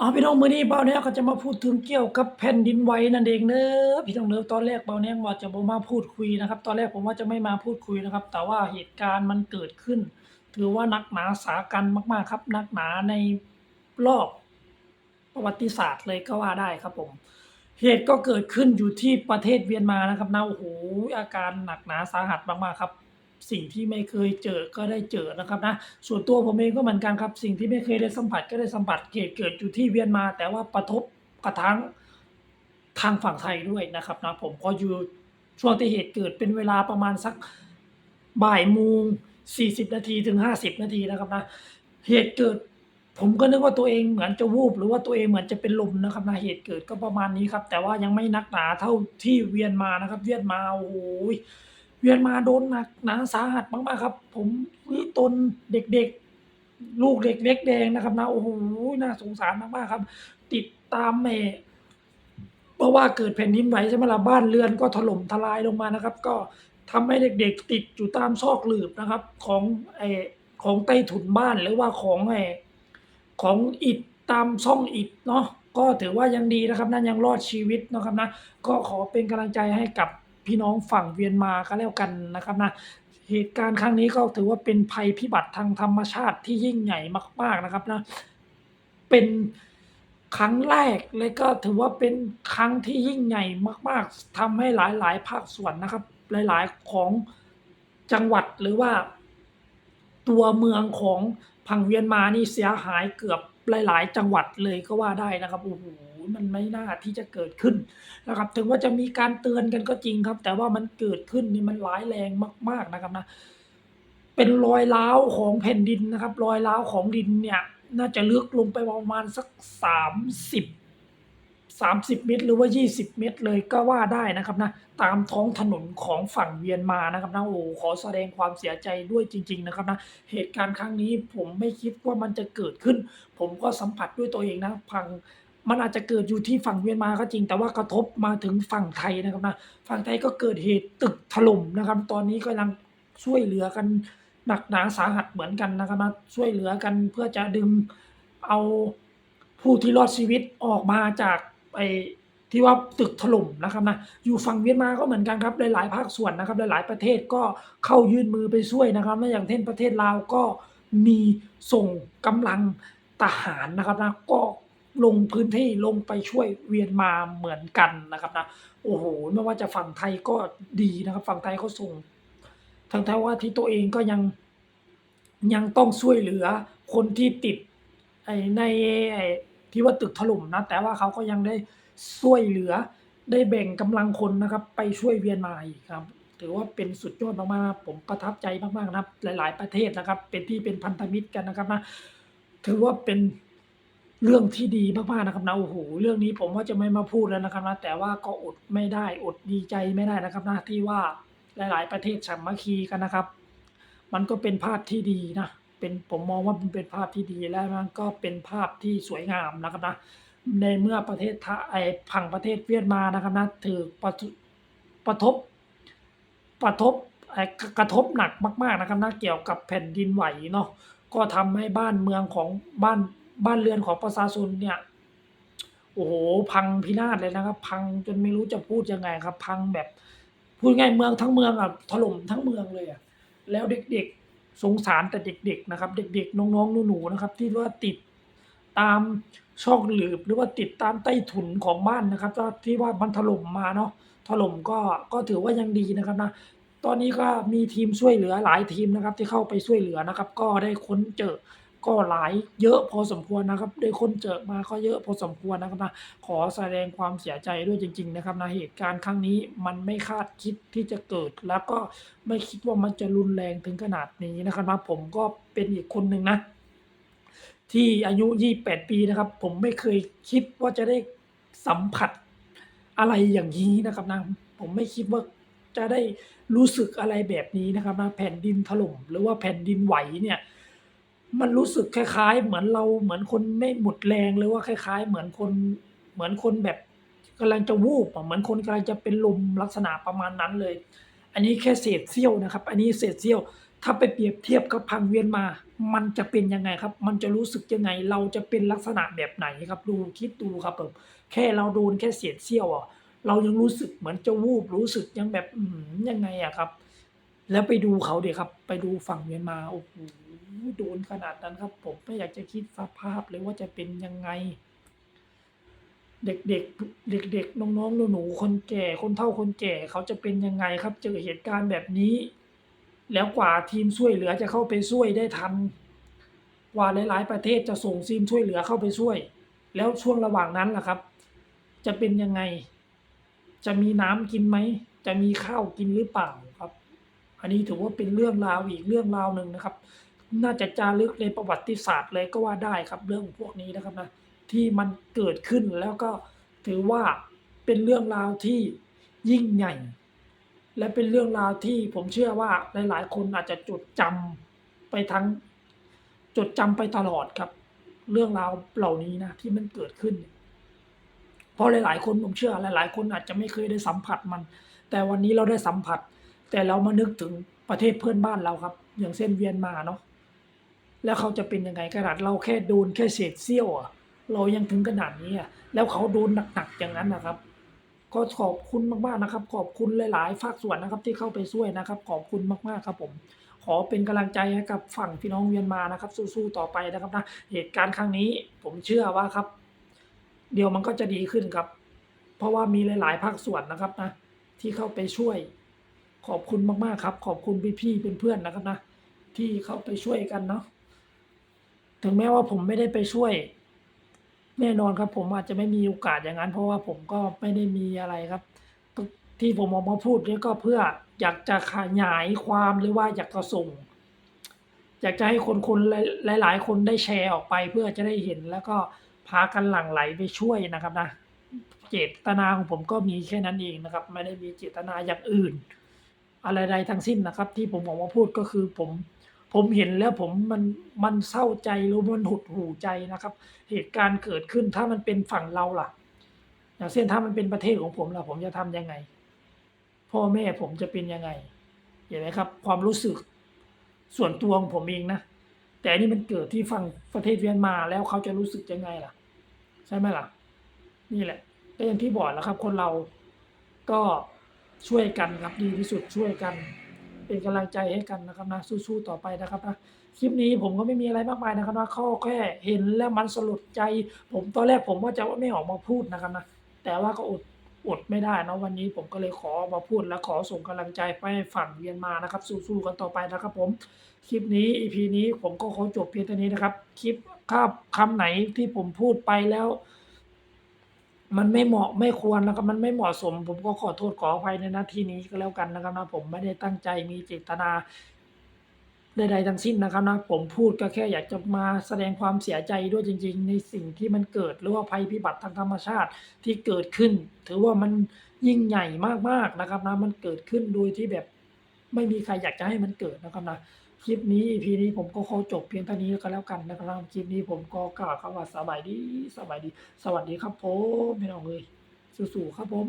เอาพี่น้องมื้อนี้เบาแนวก็จะมาพูดถึงเกี่ยวกับแผ่นดินไหวนั่นเองเด้อพี่น้องเด้อตอนแรกเบาแนวว่าจะบ่มาพูดคุยนะครับ ตอนแรกผมว่าจะไม่มาพูดคุยนะครับ แต่ว่าเหตุการณ์มันเกิดขึ้น ถือว่านักหนาสากันมาก ๆ ครับ นักหนาในรอบประวัติศาสตร์เลยก็ว่าได้ครับผม เหตุก็เกิดขึ้นอยู่ที่ประเทศเวียนมานะครับนะโอ้โหอาการหนักหนาสาหัสมากๆครับ สิ่งที่ไม่เคยเจอก็ได้เจอนะครับนะส่วนตัวผมเองก็เหมือนกันครับ สิ่งที่ไม่เคยได้สัมผัสก็ได้สัมผัสเหตุเกิดอยู่ที่เวียนมา แต่ว่าประทบกระทั่งทางฝั่งไทยด้วยนะครับนะผมก็อยู่ช่วงที่เหตุเกิดเป็นเวลาประมาณสักบ่ายโมง40นาทีถึง50นาทีนะครับนะเหตุเกิดผมก็นึกว่าตัวเองเหมือนจะวูบหรือว่าตัวเองเหมือนจะเป็นลมนะครับนะเหตุเกิดก็ประมาณนี้ครับ แต่ว่ายังไม่นักหนาเท่าที่เวียนมานะครับ เวียนมาโอ้โห เวียนมาโดนหนักหนาสาหัสมากๆครับ ผมนี่ตนเด็กๆ ลูกเด็กเล็กแดงนะครับนะโอ้โหน่าสงสารมากๆครับ ติดตามแม่เพราะว่าเกิดแผ่นดินไหวใช่ไหมล่ะบ้านเรือนก็ถล่มทลายลงมานะครับ ก็ทำให้เด็กๆ ติดอยู่ตามซอกหลืบนะครับ ของไอของใต้ถุนบ้านหรือว่าของไอของอิฐตามช่องอิฐเนาะก็ถือว่ายังดีนะครับนะยังรอดชีวิตนะครับนะก็ขอเป็นกำลังใจให้กับ พี่น้องฝั่งเวียนมาก็แล้วกันนะครับนะเหตุการณ์ครั้งนี้ก็ถือว่าเป็นภัยพิบัติทางธรรมชาติที่ยิ่งใหญ่มาก ๆนะครับนะเป็นครั้งแรกและก็ถือว่าเป็นครั้งที่ยิ่งใหญ่มาก ๆทำให้หลาย ๆ ภาคส่วนนะครับ หลาย ๆ ของจังหวัดหรือว่า ตัวเมืองของฝั่งเวียนมานี่เสียหายเกือบหลาย ๆ จังหวัดเลยก็ว่าได้นะครับโอ้โฮ มันไม่น่าที่จะเกิดขึ้นนะครับ ถึงว่าจะมีการเตือนกันก็จริงครับ แต่ว่ามันเกิดขึ้นนี่มันร้ายแรงมาก ๆนะครับนะ เป็นรอยร้าวของแผ่นดินนะครับ รอยร้าวของดินเนี่ยน่าจะลึกลงไปประมาณสัก30 30เมตร หรือว่า20เมตรเลยก็ว่าได้นะครับนะ ตามท้องถนนของฝั่งเวียนมานะครับนะโอ้ขอแสดงความเสียใจด้วยจริง ๆ นะครับนะ เหตุการณ์ครั้งนี้ผมไม่คิดว่ามันจะเกิดขึ้น ผมก็สัมผัสด้วยตัวเองนะพัง มันอาจจะเกิดอยู่ที่ฝั่งเวียนมาก็จริง แต่ว่ากระทบมาถึงฝั่งไทยนะครับนะฝั่งไทยก็เกิดเหตุตึกถล่มนะครับ ตอนนี้กำลังช่วยเหลือกันหนักหนาสาหัสเหมือนกันนะครับนะช่วยเหลือกันเพื่อจะดึงเอาผู้ที่รอดชีวิตออกมาจากไอ้ที่ว่าตึกถล่มนะครับนะอยู่ฝั่งเวียนมาก็เหมือนกันครับหลายๆภาคส่วนนะครับหลายๆประเทศก็เข้ายื่นมือไปช่วยนะครับนะอย่างเช่นประเทศลาวก็มีส่งกำลังทหารนะครับนะก็ ลงพื้นที่ลงไปช่วยเวียนมาเหมือนกันนะครับนะโอ้โฮไม่ว่าจะฝั่งไทยก็ดีนะครับ ฝั่งไทยเขาส่งทั้งๆว่าที่ตัวเองก็ยังยังต้องช่วยเหลือคนที่ติดไอในไอที่ว่าตึกถล่มนะ แต่ว่าเขาก็ยังได้ช่วยเหลือได้แบ่งกำลังคนนะครับ ไปช่วยเวียนมาอีกครับ ถือว่าเป็นสุดยอดมากๆผมประทับใจมากๆนะครับ หลาย ๆ ประเทศนะครับ เป็นที่เป็นพันธมิตรกันนะครับนะถือว่าเป็น เรื่องที่ดีมาก ๆ นะครับนะ โอ้โฮ เรื่องนี้ผมว่าจะไม่มาพูดแล้วนะครับนะ แต่ว่าก็อดไม่ได้ อดดีใจไม่ได้นะครับนะ ที่ว่าหลาย ๆ ประเทศสามัคคีกันนะครับ มันก็เป็นภาพที่ดีนะ เป็น ผมมองว่ามันเป็นภาพที่ดี และมันก็เป็นภาพที่สวยงามนะครับนะ ในเมื่อประเทศ ท ไอ้ ฝั่งประเทศเวียดมานะครับนะถือประทุ ประทบ ประทบ ไอ้ ก กระทบหนักมาก ๆ นะครับนะ เกี่ยวกับแผ่นดินไหวเนาะ ก็ทำให้บ้านเมืองของ บ้าน บ้านเรือนของประชาชนเนี่ย โอ้โฮพังพินาศเลยนะครับ พังจนไม่รู้จะพูดยังไงครับ พังแบบพูดง่ายเมืองทั้งเมืองอะถล่มทั้งเมืองเลยอะแล้วเด็กๆสงสารแต่เด็ก ๆ นะครับ เด็ก ๆ น้องๆหนูๆนะครับ ที่ว่าติดตามซอกหลืบหรือว่าติดตามใต้ถุนของบ้านนะครับที่ว่ามันถล่มมาเนาะถล่มก็ก็ถือว่ายังดีนะครับนะตอนนี้ก็มีทีมช่วยเหลือหลายทีมนะครับ ที่เข้าไปช่วยเหลือนะครับ ก็ได้ค้นเจอ ก็หลายเยอะพอสมควรนะครับ ได้ค้นเจอมาก็เยอะพอสมควรนะครับนะ ขอแสดงความเสียใจด้วยจริง ๆ นะครับนะเหตุการณ์ครั้งนี้มันไม่คาดคิดที่จะเกิด แล้วก็ไม่คิดว่ามันจะรุนแรงถึงขนาดนี้นะครับนะผมก็เป็นอีกคนหนึ่งนะ ที่อายุ 28 ปีนะครับ ผมไม่เคยคิดว่าจะได้สัมผัสอะไรอย่างงี้นะครับนะ ผมไม่คิดว่าจะได้รู้สึกอะไรแบบนี้นะครับนะแผ่นดินถล่ม หรือว่าแผ่นดินไหวเนี่ย มันรู้สึกคล้าย ๆ เหมือนเรา เหมือนคนไม่หมดแรง หรือว่าคล้าย ๆ เหมือนคน เหมือนคนแบบกำลังจะวูบอะ เหมือนคนกำลังจะเป็นลม ลักษณะประมาณนั้นเลย อันนี้แค่เศษเสี้ยวนะครับ อันนี้เศษเสี้ยว ถ้าไปเปรียบเทียบกับฝั่งเวียนมา มันจะเป็นยังไงครับ มันจะรู้สึกยังไง เราจะเป็นลักษณะแบบไหนครับ ดู คิดดูครับแบบแค่เราโดนแค่เศษเสี้ยวอะ เรายังรู้สึกเหมือนจะวูบ รู้สึกยังแบบ อื้อฮือ ยังไงอะครับ แล้วไปดูเขาดิครับ ไปดูฝั่งเมียนมา โอ้โฮ โดนขนาดนั้นครับ ผมไม่อยากจะคิดสภาพเลยว่าจะเป็นยังไง เด็กๆเด็กๆน้องๆหนูๆคนแก่คนเฒ่าคนแก่เขาจะเป็นยังไงครับ เจอเหตุการณ์แบบนี้ แล้วกว่าทีมช่วยเหลือจะเข้าไปช่วยได้ทันกว่าหลาย ๆ ประเทศจะส่งทีมช่วยเหลือเข้าไปช่วย แล้วช่วงระหว่างนั้นล่ะครับ จะเป็นยังไง จะมีน้ำกินไหมจะมีข้าวกินหรือเปล่าครับ อันนี้ถือว่าเป็นเรื่องราวอีกเรื่องราวหนึ่งนะครับ น่าจะจารึกในประวัติศาสตร์เลยก็ว่าได้ครับเรื่องพวกนี้นะครับนะที่มันเกิดขึ้นแล้วก็ถือว่าเป็นเรื่องราวที่ยิ่งใหญ่ และเป็นเรื่องราวที่ผมเชื่อว่าหลายๆ คนอาจจะจดจำไปทั้งจดจำไปตลอดครับ เรื่องราวเหล่านี้นะที่มันเกิดขึ้น เพราะหลาย ๆ คนผมเชื่อหลาย ๆ คนอาจจะไม่เคยได้สัมผัสมัน แต่วันนี้เราได้สัมผัส แต่เรามานึกถึงประเทศเพื่อนบ้านเราครับ อย่างเช่นเมียนมาเนาะ แล้วเขาจะเป็นยังไงขนาดเราแค่โดนแค่เศษเสี้ยวอะเรายังถึงขนาดนี้อะแล้วเขาโดนหนักๆอย่างนั้นนะครับก็ขอบคุณมากๆนะครับ ขอบคุณหลายๆภาคส่วนนะครับที่เข้าไปช่วยนะครับ ขอบคุณมากๆครับผม ขอเป็นกำลังใจให้กับฝั่งพี่น้องเมียนมานะครับ สู้ๆต่อไปนะครับนะเหตุการณ์ครั้งนี้ผมเชื่อว่าครับ เดี๋ยวมันก็จะดีขึ้นครับ เพราะว่ามีหลาย ๆ ภาคส่วนนะครับนะที่เข้าไปช่วย ขอบคุณมากๆครับ ขอบคุณพี่ๆเพื่อนๆนะครับนะที่เข้าไปช่วยกันเนาะ ถึงแม้ว่าผมไม่ได้ไปช่วย แน่นอนครับผมอาจจะไม่มีโอกาสอย่างนั้น เพราะว่าผมก็ไม่ได้มีอะไรครับ ที่ผมออกมาพูดเนี่ยก็เพื่ออยากจะขยายความหรือว่าอยากจะส่ง อยากจะให้คนๆหลายหลาย ๆ คนได้แชร์ออกไป เพื่อจะได้เห็นแล้วก็พากันหลั่งไหลไปช่วยนะครับนะเจตนาของผมก็มีแค่นั้นเองนะครับ ไม่ได้มีเจตนาอย่างอื่น อะไรใดทั้งสิ้นนะครับ ที่ผมออกมาพูดก็คือผม ผมเห็นแล้วผมมัน มันเศร้าใจหรือมันหดหู่ใจนะครับ เหตุการณ์เกิดขึ้น ถ้ามันเป็นฝั่งเราล่ะ อย่างเช่น ถ้ามันเป็นประเทศของผมล่ะ ผมจะทำยังไง พ่อแม่ผมจะเป็นยังไง เห็นไหมครับ ความรู้สึกส่วนตัวของผมเองนะ แต่อันนี้มันเกิดที่ฝั่งประเทศเมียนมาแล้วเขาจะรู้สึกยังไงล่ะ ใช่ไหมล่ะ นี่แหละก็อย่างที่บอกแหละครับ คนเราก็ช่วยกันครับดีที่สุดช่วยกัน เป็นกำลังใจให้กันนะครับนะสู้ๆต่อไปนะครับนะคลิปนี้ผมก็ไม่มีอะไรมากมายนะครับนะก็แค่เห็นแล้วมันสลดใจ ผมตอนแรกผมว่าจะว่าไม่ออกมาพูดนะครับนะแต่ว่าก็อดอดไม่ได้นะวันนี้ผมก็เลยขอมาพูดและขอส่งกำลังใจไปฝั่งเมียนมานะครับ สู้ๆกันต่อไปนะครับผมคลิปนี้ EP นี้ผมก็ขอจบเพียงเท่านี้นะครับ คลิปคาบคำไหนที่ผมพูดไปแล้ว มันไม่เหมาะไม่ควรนะครับ มันไม่เหมาะสม ผมก็ขอโทษขออภัยในณที่นี้ก็แล้วกันนะครับนะผมไม่ได้ตั้งใจมีเจตนาใดๆทั้งสิ้นนะครับนะผมพูดก็แค่อยากจะมาแสดงความเสียใจด้วยจริง ๆ ในสิ่งที่มันเกิดหรือว่าภัยพิบัติทางธรรมชาติที่เกิดขึ้น ถือว่ามันยิ่งใหญ่มากๆนะครับนะมันเกิดขึ้นโดยที่แบบไม่มีใครอยากจะให้มันเกิดนะครับนะ คลิปนี้ EP นี้ผมก็ขอจบเพียงเท่านี้ก็แล้วกันนะครับคลิปนี้ผมก็กล่าวคำว่าสบายดีสบายดี สวัสดีครับผมพี่น้องเลยสู้ๆครับผม